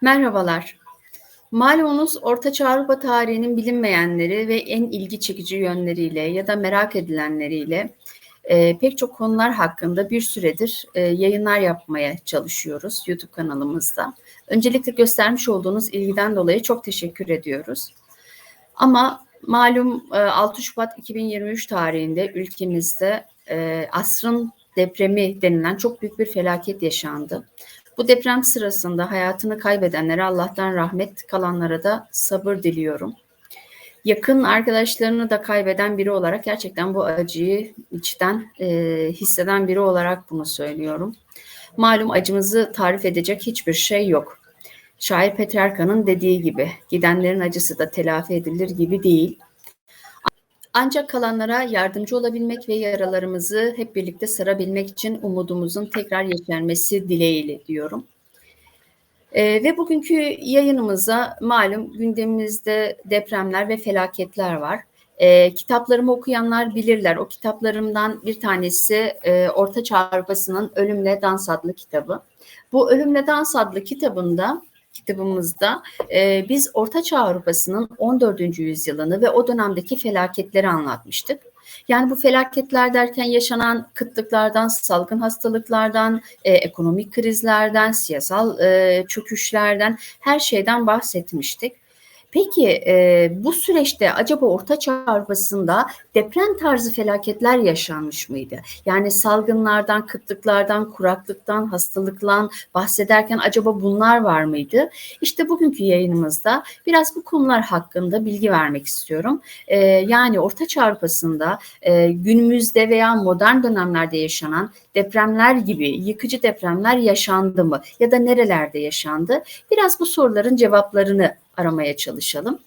Merhabalar. Malumunuz Orta Çağ Avrupa tarihinin bilinmeyenleri ve en ilgi çekici yönleriyle ya da merak edilenleriyle e, pek çok konular hakkında bir süredir e, yayınlar yapmaya çalışıyoruz YouTube kanalımızda. Öncelikle göstermiş olduğunuz ilgiden dolayı çok teşekkür ediyoruz. Ama malum e, 6 Şubat 2023 tarihinde ülkemizde e, asrın depremi denilen çok büyük bir felaket yaşandı. Bu deprem sırasında hayatını kaybedenlere Allah'tan rahmet, kalanlara da sabır diliyorum. Yakın arkadaşlarını da kaybeden biri olarak gerçekten bu acıyı içten e, hisseden biri olarak bunu söylüyorum. Malum acımızı tarif edecek hiçbir şey yok. Şair Petrarka'nın dediği gibi gidenlerin acısı da telafi edilir gibi değil. Ancak kalanlara yardımcı olabilmek ve yaralarımızı hep birlikte sarabilmek için umudumuzun tekrar yeşermesi dileğiyle diyorum. Ee, ve bugünkü yayınımıza malum gündemimizde depremler ve felaketler var. Ee, kitaplarımı okuyanlar bilirler. O kitaplarımdan bir tanesi e, Orta Çağ Avrupa'sının Ölümle Dans adlı kitabı. Bu Ölümle Dans adlı kitabında kitabımızda e, biz Orta Çağ Avrupa'sının 14. yüzyılını ve o dönemdeki felaketleri anlatmıştık. Yani bu felaketler derken yaşanan kıtlıklardan, salgın hastalıklardan, e, ekonomik krizlerden, siyasal e, çöküşlerden her şeyden bahsetmiştik. Peki e, bu süreçte acaba Orta Çağ Avrupa'sında deprem tarzı felaketler yaşanmış mıydı? Yani salgınlardan, kıtlıklardan, kuraklıktan, hastalıktan bahsederken acaba bunlar var mıydı? İşte bugünkü yayınımızda biraz bu konular hakkında bilgi vermek istiyorum. E, yani Orta Çağ Avrupa'sında e, günümüzde veya modern dönemlerde yaşanan depremler gibi yıkıcı depremler yaşandı mı? Ya da nerelerde yaşandı? Biraz bu soruların cevaplarını aramaya çalışalım.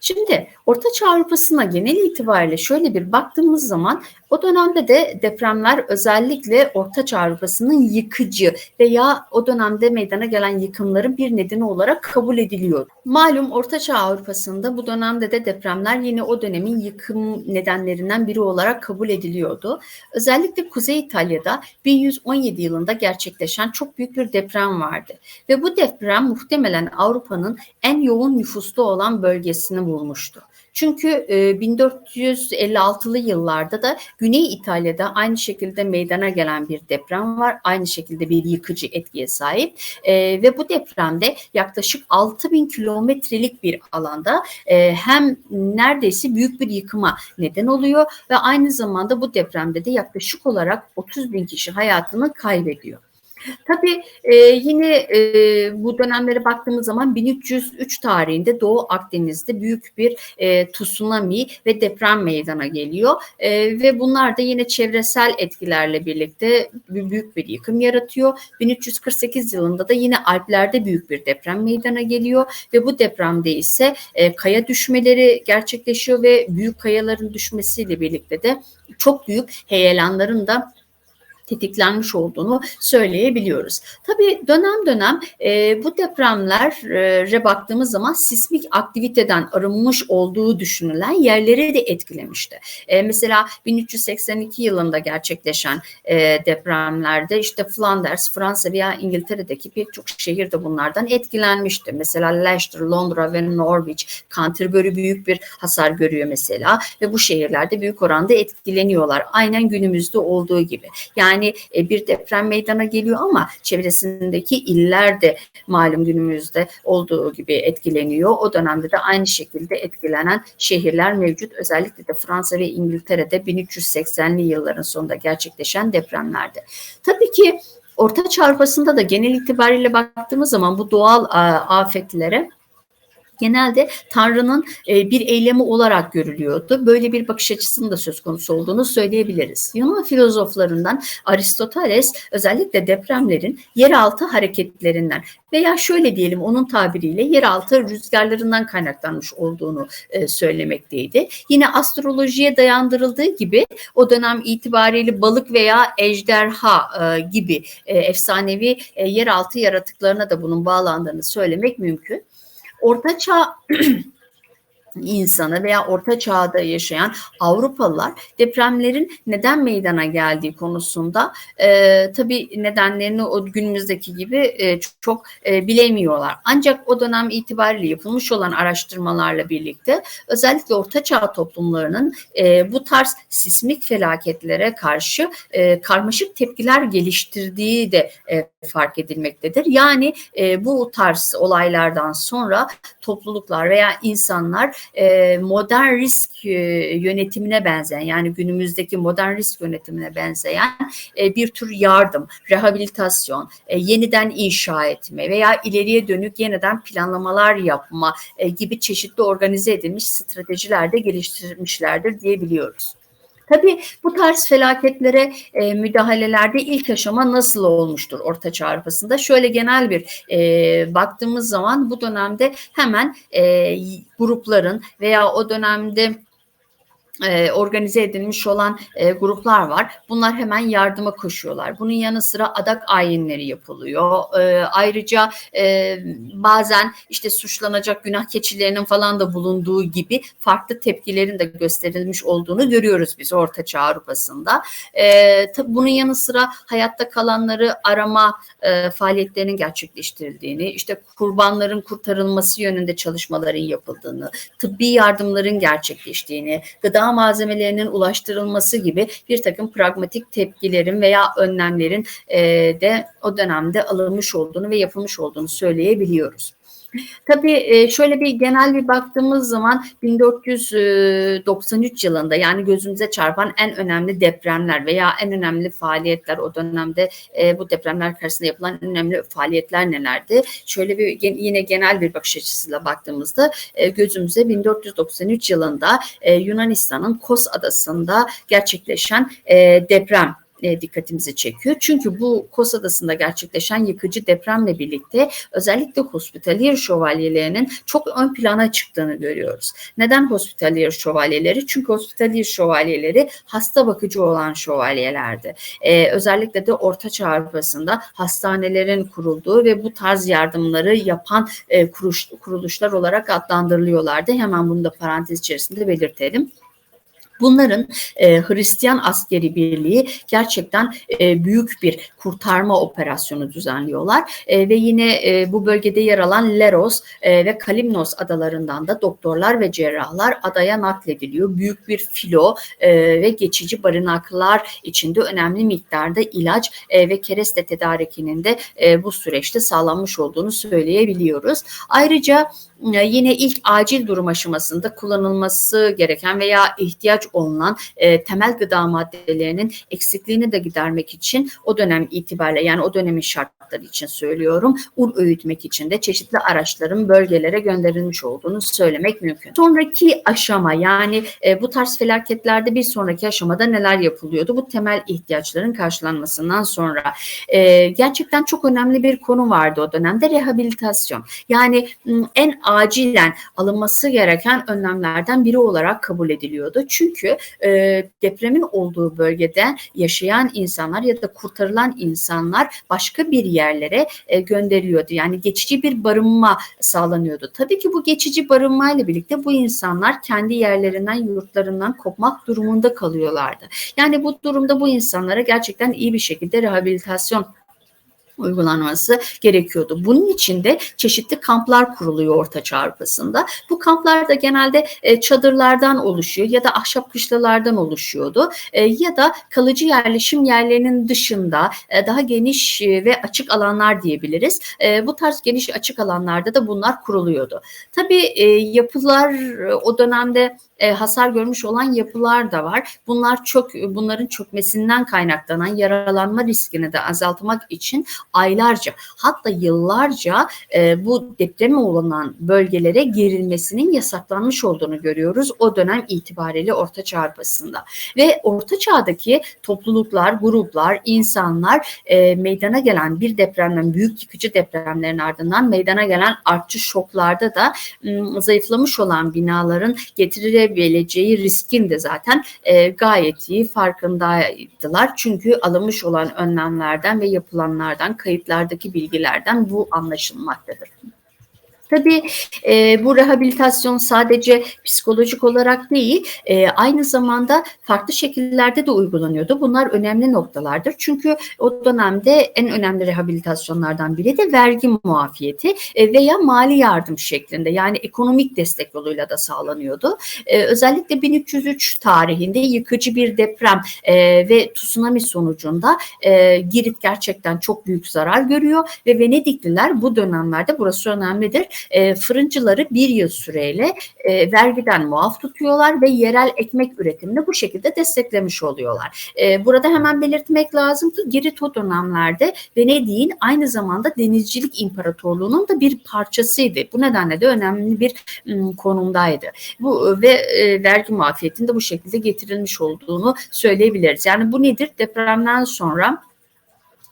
Şimdi Orta Çağ Avrupa'sına genel itibariyle şöyle bir baktığımız zaman o dönemde de depremler özellikle Orta Çağ Avrupa'sının yıkıcı veya o dönemde meydana gelen yıkımların bir nedeni olarak kabul ediliyor. Malum Orta Çağ Avrupa'sında bu dönemde de depremler yine o dönemin yıkım nedenlerinden biri olarak kabul ediliyordu. Özellikle Kuzey İtalya'da 1117 yılında gerçekleşen çok büyük bir deprem vardı. Ve bu deprem muhtemelen Avrupa'nın en yoğun nüfuslu olan bölgesini vurmuştu. Çünkü e, 1456'lı yıllarda da Güney İtalya'da aynı şekilde meydana gelen bir deprem var. Aynı şekilde bir yıkıcı etkiye sahip. E, ve bu depremde yaklaşık 6000 kilometrelik bir alanda e, hem neredeyse büyük bir yıkıma neden oluyor ve aynı zamanda bu depremde de yaklaşık olarak 30 bin kişi hayatını kaybediyor. Tabii e, yine e, bu dönemlere baktığımız zaman 1303 tarihinde Doğu Akdeniz'de büyük bir e, tsunami ve deprem meydana geliyor e, ve bunlar da yine çevresel etkilerle birlikte büyük bir yıkım yaratıyor. 1348 yılında da yine Alplerde büyük bir deprem meydana geliyor ve bu depremde ise e, kaya düşmeleri gerçekleşiyor ve büyük kayaların düşmesiyle birlikte de çok büyük heyelanların da tetiklenmiş olduğunu söyleyebiliyoruz. Tabii dönem dönem e, bu depremlere baktığımız zaman sismik aktiviteden arınmış olduğu düşünülen yerleri de etkilemişti. E, mesela 1382 yılında gerçekleşen e, depremlerde işte Flanders, Fransa veya İngiltere'deki pek çok şehir de bunlardan etkilenmişti. Mesela Leicester, Londra ve Norwich, Canterbury büyük bir hasar görüyor mesela ve bu şehirlerde büyük oranda etkileniyorlar. Aynen günümüzde olduğu gibi. Yani yani e, bir deprem meydana geliyor ama çevresindeki iller de malum günümüzde olduğu gibi etkileniyor. O dönemde de aynı şekilde etkilenen şehirler mevcut. Özellikle de Fransa ve İngiltere'de 1380'li yılların sonunda gerçekleşen depremlerde. Tabii ki Orta Çağ da genel itibariyle baktığımız zaman bu doğal afetlere genelde Tanrı'nın e, bir eylemi olarak görülüyordu. Böyle bir bakış açısının da söz konusu olduğunu söyleyebiliriz. Yunan filozoflarından Aristoteles özellikle depremlerin yeraltı hareketlerinden veya şöyle diyelim onun tabiriyle yeraltı rüzgarlarından kaynaklanmış olduğunu e, söylemekteydi. Yine astrolojiye dayandırıldığı gibi o dönem itibariyle balık veya ejderha e, gibi e, efsanevi yeraltı yaratıklarına da bunun bağlandığını söylemek mümkün. Orta Çağ insanı veya orta çağda yaşayan Avrupalılar depremlerin neden meydana geldiği konusunda e, tabii nedenlerini o günümüzdeki gibi e, çok, çok e, bilemiyorlar. Ancak o dönem itibariyle yapılmış olan araştırmalarla birlikte özellikle orta çağ toplumlarının e, bu tarz sismik felaketlere karşı e, karmaşık tepkiler geliştirdiği de e, fark edilmektedir. Yani e, bu tarz olaylardan sonra topluluklar veya insanlar e, modern risk e, yönetimine benzeyen yani günümüzdeki modern risk yönetimine benzeyen e, bir tür yardım, rehabilitasyon, e, yeniden inşa etme veya ileriye dönük yeniden planlamalar yapma e, gibi çeşitli organize edilmiş stratejiler de geliştirmişlerdir diyebiliyoruz. Tabii bu tarz felaketlere e, müdahalelerde ilk aşama nasıl olmuştur Orta Çağ Avrupa'sında? Şöyle genel bir e, baktığımız zaman bu dönemde hemen e, grupların veya o dönemde e, organize edilmiş olan e, gruplar var. Bunlar hemen yardıma koşuyorlar. Bunun yanı sıra adak ayinleri yapılıyor. E, ayrıca bazen işte suçlanacak günah keçilerinin falan da bulunduğu gibi farklı tepkilerin de gösterilmiş olduğunu görüyoruz biz Orta Çağ Avrupa'sında. Bunun yanı sıra hayatta kalanları arama faaliyetlerinin gerçekleştirildiğini, işte kurbanların kurtarılması yönünde çalışmaların yapıldığını, tıbbi yardımların gerçekleştiğini, gıda malzemelerinin ulaştırılması gibi bir takım pragmatik tepkilerin veya önlemlerin de o dönemde alınmış olduğunu ve yapılmış olduğunu söyleyebiliyoruz. Tabii e, şöyle bir genel bir baktığımız zaman 1493 yılında yani gözümüze çarpan en önemli depremler veya en önemli faaliyetler o dönemde e, bu depremler karşısında yapılan önemli faaliyetler nelerdi? Şöyle bir yine genel bir bakış açısıyla baktığımızda e, gözümüze 1493 yılında Yunanistan'ın Kos adasında gerçekleşen deprem e, dikkatimizi çekiyor. Çünkü bu Kos Adası'nda gerçekleşen yıkıcı depremle birlikte özellikle hospitalier şövalyelerinin çok ön plana çıktığını görüyoruz. Neden hospitalier şövalyeleri? Çünkü hospitalier şövalyeleri hasta bakıcı olan şövalyelerdi. Ee, özellikle de Orta Çağ Avrupa'sında hastanelerin kurulduğu ve bu tarz yardımları yapan e, kuruş, kuruluşlar olarak adlandırılıyorlardı. Hemen bunu da parantez içerisinde belirtelim. Bunların e, Hristiyan askeri birliği gerçekten e, büyük bir kurtarma operasyonu düzenliyorlar e, ve yine e, bu bölgede yer alan Leros e, ve Kalimnos adalarından da doktorlar ve cerrahlar adaya naklediliyor. Büyük bir filo e, ve geçici barınaklar içinde önemli miktarda ilaç e, ve kereste tedarikinin de e, bu süreçte sağlanmış olduğunu söyleyebiliyoruz. Ayrıca e, yine ilk acil durum aşamasında kullanılması gereken veya ihtiyaç olunan e, temel gıda maddelerinin eksikliğini de gidermek için o dönem itibariyle yani o dönemin şartları için söylüyorum un öğütmek için de çeşitli araçların bölgelere gönderilmiş olduğunu söylemek mümkün. Sonraki aşama yani e, bu tarz felaketlerde bir sonraki aşamada neler yapılıyordu? Bu temel ihtiyaçların karşılanmasından sonra e, gerçekten çok önemli bir konu vardı o dönemde rehabilitasyon. Yani en acilen alınması gereken önlemlerden biri olarak kabul ediliyordu. Çünkü e, depremin olduğu bölgede yaşayan insanlar ya da kurtarılan insanlar başka bir yerlere e, gönderiliyordu. Yani geçici bir barınma sağlanıyordu. Tabii ki bu geçici barınmayla birlikte bu insanlar kendi yerlerinden, yurtlarından kopmak durumunda kalıyorlardı. Yani bu durumda bu insanlara gerçekten iyi bir şekilde rehabilitasyon uygulanması gerekiyordu. Bunun için de çeşitli kamplar kuruluyor Orta Çağ Avrupa'sında. Bu kamplar da genelde e, çadırlardan oluşuyor ya da ahşap kışlalardan oluşuyordu. E, ya da kalıcı yerleşim yerlerinin dışında e, daha geniş e, ve açık alanlar diyebiliriz. E, bu tarz geniş açık alanlarda da bunlar kuruluyordu. Tabii e, yapılar e, o dönemde e, hasar görmüş olan yapılar da var. Bunlar çok bunların çökmesinden kaynaklanan yaralanma riskini de azaltmak için aylarca hatta yıllarca e, bu depreme olunan bölgelere girilmesinin yasaklanmış olduğunu görüyoruz o dönem itibariyle Orta Çağ Avrupa'sında. Ve Orta Çağ'daki topluluklar, gruplar, insanlar e, meydana gelen bir depremden, büyük yıkıcı depremlerin ardından meydana gelen artçı şoklarda da ım, zayıflamış olan binaların getirilebileceği riskin de zaten e, gayet iyi farkındaydılar. Çünkü alınmış olan önlemlerden ve yapılanlardan kayıtlardaki bilgilerden bu anlaşılmaktadır. Tabii e, bu rehabilitasyon sadece psikolojik olarak değil, e, aynı zamanda farklı şekillerde de uygulanıyordu. Bunlar önemli noktalardır. Çünkü o dönemde en önemli rehabilitasyonlardan biri de vergi muafiyeti e, veya mali yardım şeklinde yani ekonomik destek yoluyla da sağlanıyordu. E, özellikle 1303 tarihinde yıkıcı bir deprem e, ve tsunami sonucunda e, Girit gerçekten çok büyük zarar görüyor ve Venedikliler bu dönemlerde burası önemlidir e, fırıncıları bir yıl süreyle e, vergiden muaf tutuyorlar ve yerel ekmek üretimini bu şekilde desteklemiş oluyorlar. E, burada hemen belirtmek lazım ki Girit o dönemlerde Venedik'in aynı zamanda denizcilik imparatorluğunun da bir parçasıydı. Bu nedenle de önemli bir m, konumdaydı. Bu ve e, vergi muafiyetinde bu şekilde getirilmiş olduğunu söyleyebiliriz. Yani bu nedir? Depremden sonra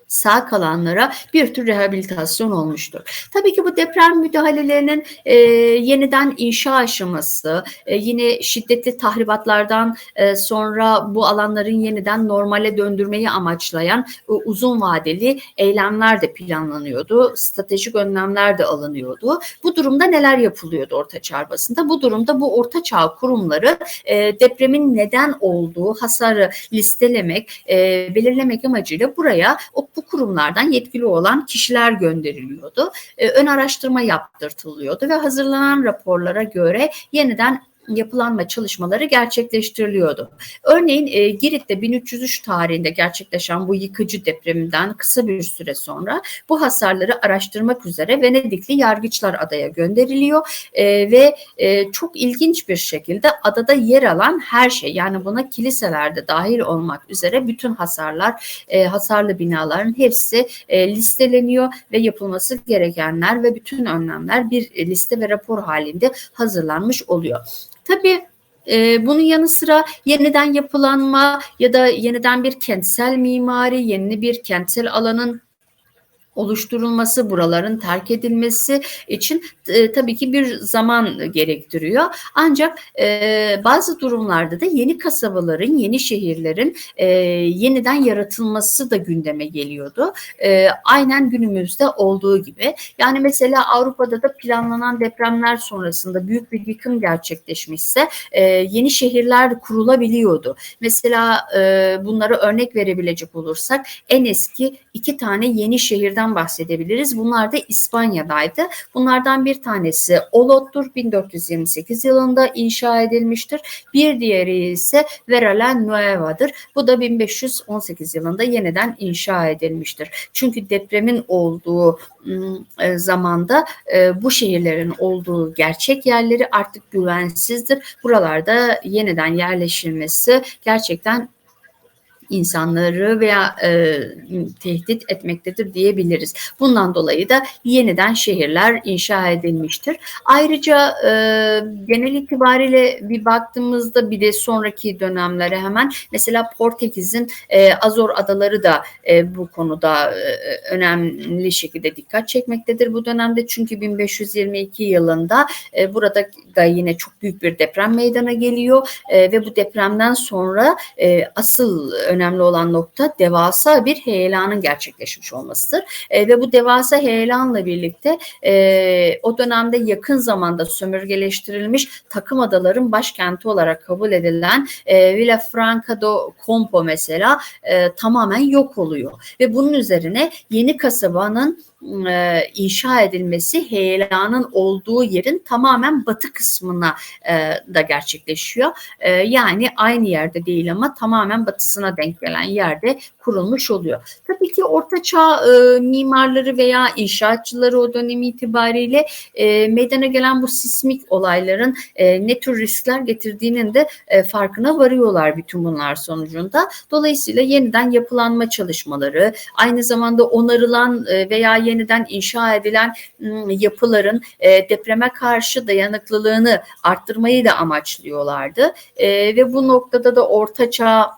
sağ kalanlara bir tür rehabilitasyon olmuştur. Tabii ki bu deprem müdahalelerinin e, yeniden inşa aşaması, e, yine şiddetli tahribatlardan e, sonra bu alanların yeniden normale döndürmeyi amaçlayan e, uzun vadeli eylemler de planlanıyordu. Stratejik önlemler de alınıyordu. Bu durumda neler yapılıyordu Orta Çağ basında? Bu durumda bu Orta Çağ kurumları e, depremin neden olduğu hasarı listelemek, e, belirlemek amacıyla buraya o bu kurumlardan yetkili olan kişiler gönderiliyordu. E, ön araştırma yaptırtılıyordu ve hazırlanan raporlara göre yeniden yapılanma çalışmaları gerçekleştiriliyordu. Örneğin e, Girit'te 1303 tarihinde gerçekleşen bu yıkıcı depreminden kısa bir süre sonra bu hasarları araştırmak üzere Venedikli yargıçlar adaya gönderiliyor e, ve e, çok ilginç bir şekilde adada yer alan her şey yani buna kiliselerde dahil olmak üzere bütün hasarlar, e, hasarlı binaların hepsi e, listeleniyor ve yapılması gerekenler ve bütün önlemler bir liste ve rapor halinde hazırlanmış oluyor. Tabii e, bunun yanı sıra yeniden yapılanma ya da yeniden bir kentsel mimari, yeni bir kentsel alanın oluşturulması, buraların terk edilmesi için e, tabii ki bir zaman gerektiriyor. Ancak e, bazı durumlarda da yeni kasabaların, yeni şehirlerin e, yeniden yaratılması da gündeme geliyordu. E, aynen günümüzde olduğu gibi. Yani mesela Avrupa'da da planlanan depremler sonrasında büyük bir yıkım gerçekleşmişse e, yeni şehirler kurulabiliyordu. Mesela e, bunlara örnek verebilecek olursak en eski iki tane yeni şehirden ülkeden bahsedebiliriz. Bunlar da İspanya'daydı. Bunlardan bir tanesi Olot'tur. 1428 yılında inşa edilmiştir. Bir diğeri ise Vera Nueva'dır. Bu da 1518 yılında yeniden inşa edilmiştir. Çünkü depremin olduğu e, zamanda e, bu şehirlerin olduğu gerçek yerleri artık güvensizdir. Buralarda yeniden yerleşilmesi gerçekten insanları veya e, tehdit etmektedir diyebiliriz. Bundan dolayı da yeniden şehirler inşa edilmiştir. Ayrıca e, genel itibariyle bir baktığımızda bir de sonraki dönemlere hemen mesela Portekiz'in e, Azor adaları da e, bu konuda e, önemli şekilde dikkat çekmektedir bu dönemde. Çünkü 1522 yılında e, burada da yine çok büyük bir deprem meydana geliyor e, ve bu depremden sonra e, asıl önemli önemli olan nokta devasa bir heyelanın gerçekleşmiş olmasıdır. E, ve bu devasa heyelanla birlikte e, o dönemde yakın zamanda sömürgeleştirilmiş takım adaların başkenti olarak kabul edilen e, Villa Franca do Campo mesela e, tamamen yok oluyor. Ve bunun üzerine yeni kasabanın e, inşa edilmesi heyelanın olduğu yerin tamamen batı kısmına e, da gerçekleşiyor. E, yani aynı yerde değil ama tamamen batısına denk gelen yerde kurulmuş oluyor. Tabii ki Orta Çağ e, mimarları veya inşaatçıları o dönem itibariyle e, meydana gelen bu sismik olayların e, ne tür riskler getirdiğinin de e, farkına varıyorlar bütün bunlar sonucunda. Dolayısıyla yeniden yapılanma çalışmaları, aynı zamanda onarılan e, veya yeniden inşa edilen yapıların e, depreme karşı dayanıklılığını arttırmayı da amaçlıyorlardı. E, ve bu noktada da Orta Çağ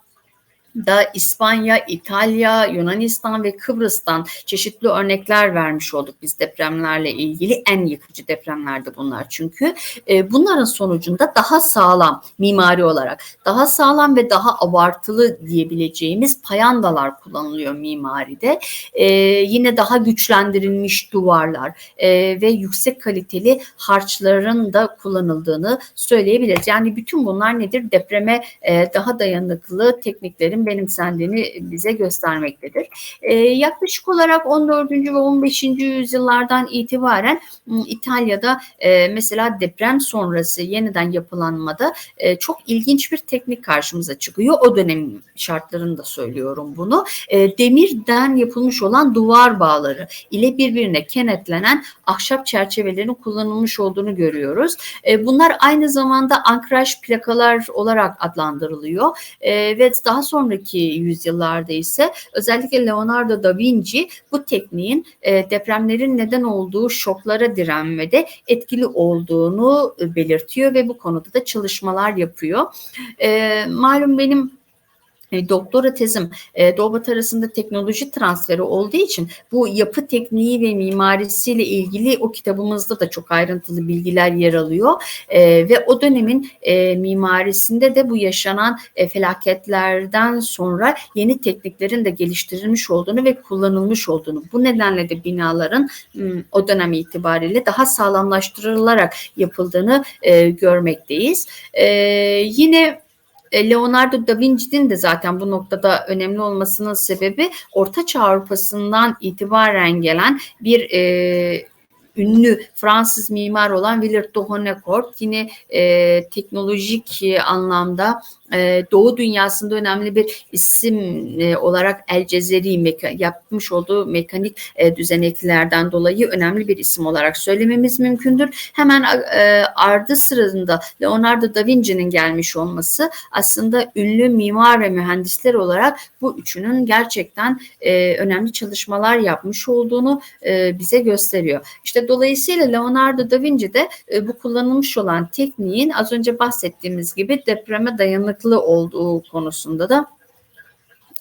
da İspanya, İtalya, Yunanistan ve Kıbrıs'tan çeşitli örnekler vermiş olduk biz depremlerle ilgili. En yıkıcı depremlerdi bunlar çünkü. E, bunların sonucunda daha sağlam mimari olarak, daha sağlam ve daha abartılı diyebileceğimiz payandalar kullanılıyor mimaride. E, yine daha güçlendirilmiş duvarlar e, ve yüksek kaliteli harçların da kullanıldığını söyleyebiliriz. Yani bütün bunlar nedir? Depreme e, daha dayanıklı tekniklerin benimsendiğini bize göstermektedir. E, yaklaşık olarak 14. ve 15. yüzyıllardan itibaren İtalya'da e, mesela deprem sonrası yeniden yapılanmada e, çok ilginç bir teknik karşımıza çıkıyor. O dönem şartlarında söylüyorum bunu. E, demirden yapılmış olan duvar bağları ile birbirine kenetlenen ahşap çerçevelerin kullanılmış olduğunu görüyoruz. E, bunlar aynı zamanda ankraj plakalar olarak adlandırılıyor e, ve daha sonraki yüzyıllarda ise özellikle Leonardo da Vinci bu tekniğin e, depremlerin neden olduğu şoklara direnmede etkili olduğunu belirtiyor ve bu konuda da çalışmalar yapıyor. E, malum benim e, doktora tezim e, Doğu Batı arasında teknoloji transferi olduğu için bu yapı tekniği ve mimarisiyle ilgili o kitabımızda da çok ayrıntılı bilgiler yer alıyor e, ve o dönemin e, mimarisinde de bu yaşanan e, felaketlerden sonra yeni tekniklerin de geliştirilmiş olduğunu ve kullanılmış olduğunu bu nedenle de binaların o dönem itibariyle daha sağlamlaştırılarak yapıldığını e, görmekteyiz. E, yine Leonardo da Vinci'nin de zaten bu noktada önemli olmasının sebebi Orta Çağ Avrupa'sından itibaren gelen bir e, ünlü Fransız mimar olan Willard de Honnecourt yine e, teknolojik e, anlamda e, Doğu dünyasında önemli bir isim e, olarak El Cezeri yapmış olduğu mekanik e, düzeneklerden dolayı önemli bir isim olarak söylememiz mümkündür. Hemen e, ardı sırasında Leonardo da Vinci'nin gelmiş olması aslında ünlü mimar ve mühendisler olarak bu üçünün gerçekten e, önemli çalışmalar yapmış olduğunu e, bize gösteriyor. İşte dolayısıyla Leonardo da Vinci de e, bu kullanılmış olan tekniğin az önce bahsettiğimiz gibi depreme dayanıklı olduğu konusunda da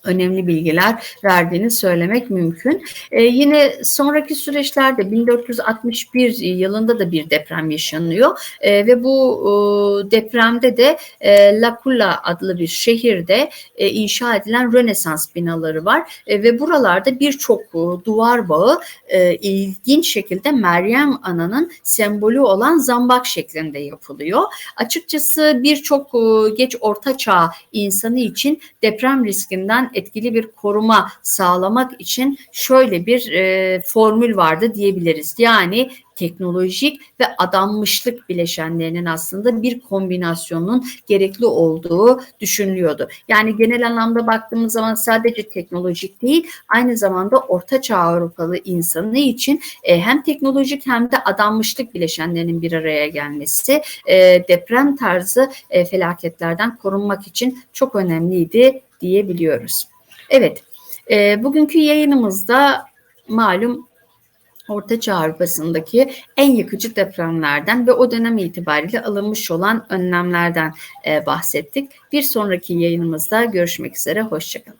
önemli bilgiler verdiğini söylemek mümkün. Ee, yine sonraki süreçlerde 1461 yılında da bir deprem yaşanıyor ee, ve bu e, depremde de e, L'Aquila adlı bir şehirde e, inşa edilen Rönesans binaları var e, ve buralarda birçok e, duvar bağı e, ilginç şekilde Meryem Ana'nın sembolü olan zambak şeklinde yapılıyor. Açıkçası birçok e, geç orta çağ insanı için deprem riskinden etkili bir koruma sağlamak için şöyle bir e, formül vardı diyebiliriz. Yani teknolojik ve adanmışlık bileşenlerinin aslında bir kombinasyonun gerekli olduğu düşünülüyordu. Yani genel anlamda baktığımız zaman sadece teknolojik değil, aynı zamanda Orta Çağ Avrupalı insanı için e, hem teknolojik hem de adanmışlık bileşenlerinin bir araya gelmesi e, deprem tarzı e, felaketlerden korunmak için çok önemliydi diyebiliyoruz. Evet, e, bugünkü yayınımızda malum Orta Çağ Avrupa'sındaki en yıkıcı depremlerden ve o dönem itibariyle alınmış olan önlemlerden e, bahsettik. Bir sonraki yayınımızda görüşmek üzere, hoşçakalın.